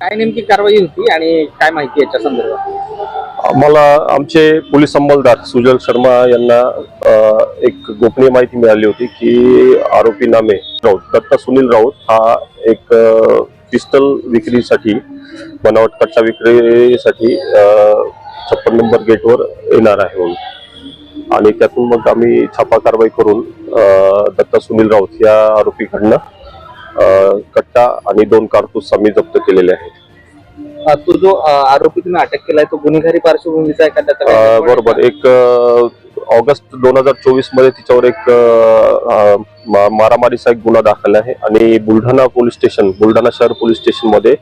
काय नेमकी कारवाई होती आणि काय माहिती याच्या संदर्भात? आम्हाला आमचे पोलीस अंमलदार सुजल शर्मा यांना एक गोपनीय माहिती मिळाली होती की आरोपी नामे राऊत दत्ता सुनील राऊत हा एक अ, पिस्टल विक्रीसाठी बनावट कट्टा विक्रीसाठी छप्पन नंबर गेटवर येणार आहे म्हणून. आणि त्यातून मग आम्ही छापा कारवाई करून दत्ता सुनील राऊत या आरोपीकडनं कट्टा आणि दोन कारतूस आम्ही जप्त केलेले आहेत. तो जो आरोपी तुम्ही अटक केलाय तो गुन्हेगारी पार्श्वभूमीचा आहे का त्याचा बरोबर. एक ऑगस्ट दोन हजार चोवीसमध्ये तिच्यावर एक मारामारीचा एक गुन्हा दाखल आहे आणि बुलढाणा पोलीस स्टेशन बुलढाणा शहर पोलीस स्टेशनमध्ये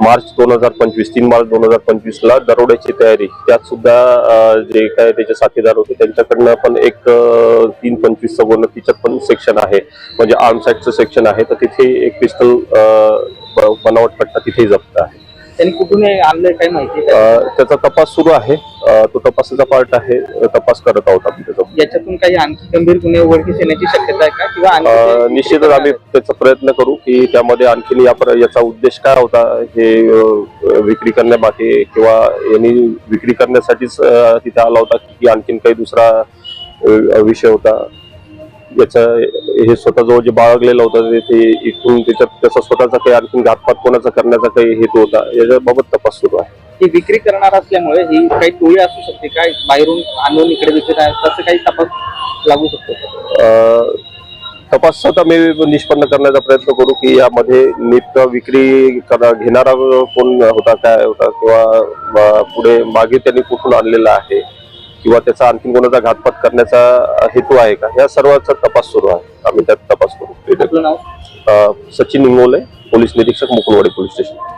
मार्च दोन हजार पंचवीस तीन मार्च दोन हजार पंचवीस ला दरोड्याची तयारी. त्यात सुद्धा जे काय त्याचे साथीदार होते त्यांच्याकडनं पण एक तीन पंचवीस गुन्हा तिच्यात पण सेक्शन आहे. म्हणजे आर्म चं सेक्शन आहे. तर तिथे एक पिस्टल बनावट कट्टा तिथे जप्त आहे. त्यांनी कुठून आणलंय काय माहिती त्याचा तपास सुरू आहे. तो तपासाचा पार्ट आहे. तपास करत आहोत आम्ही त्याचा. याच्यातून काही आणखी गंभीर गुन्हे उघडकीस येण्याची शक्यता आहे का? किंवा आणखी अ, काही निश्चितच आम्ही त्याचा प्रयत्न करू की त्यामध्ये आणखीन या प्र- याचा उद्देश काय होता हे अ, विक्री करण्यामागे किंवा यांनी विक्री करण्यासाठीच अ, तिथे आला होता की आणखीन काही दुसरा अ, विषय होता. याचा हे स्वतःजवळ जे बाळगलेलं होतं ते- ते इथून त्याच्यात त्याचा स्वतःचा काही आणखीन घातपात कोणाचा करण्याचा काही हेतू होता याच्याबाबत तपास सुरू आहे. ही विक्री करणार असल्यामुळे ही काही टोळी असू शकते काय बाहेरून आणून इकडे आहे तसं काही तपास लागू शकतो? अ, तपासात आम्ही निष्पन्न करण्याचा प्रयत्न करू की यामध्ये नेमकं विक्री करा घेणारा कोण होता काय होता किंवा पुढे मागे त्यांनी कुठून आणलेला आहे किंवा त्याचा आणखीन कोणाचा घातपात करण्याचा हेतू आहे का? या सर्वांचा तपास सुरू आहे. आम्ही त्यात तपास करू. सचिन इंगोले पोलीस निरीक्षक मुकुलवाडी पोलीस स्टेशन.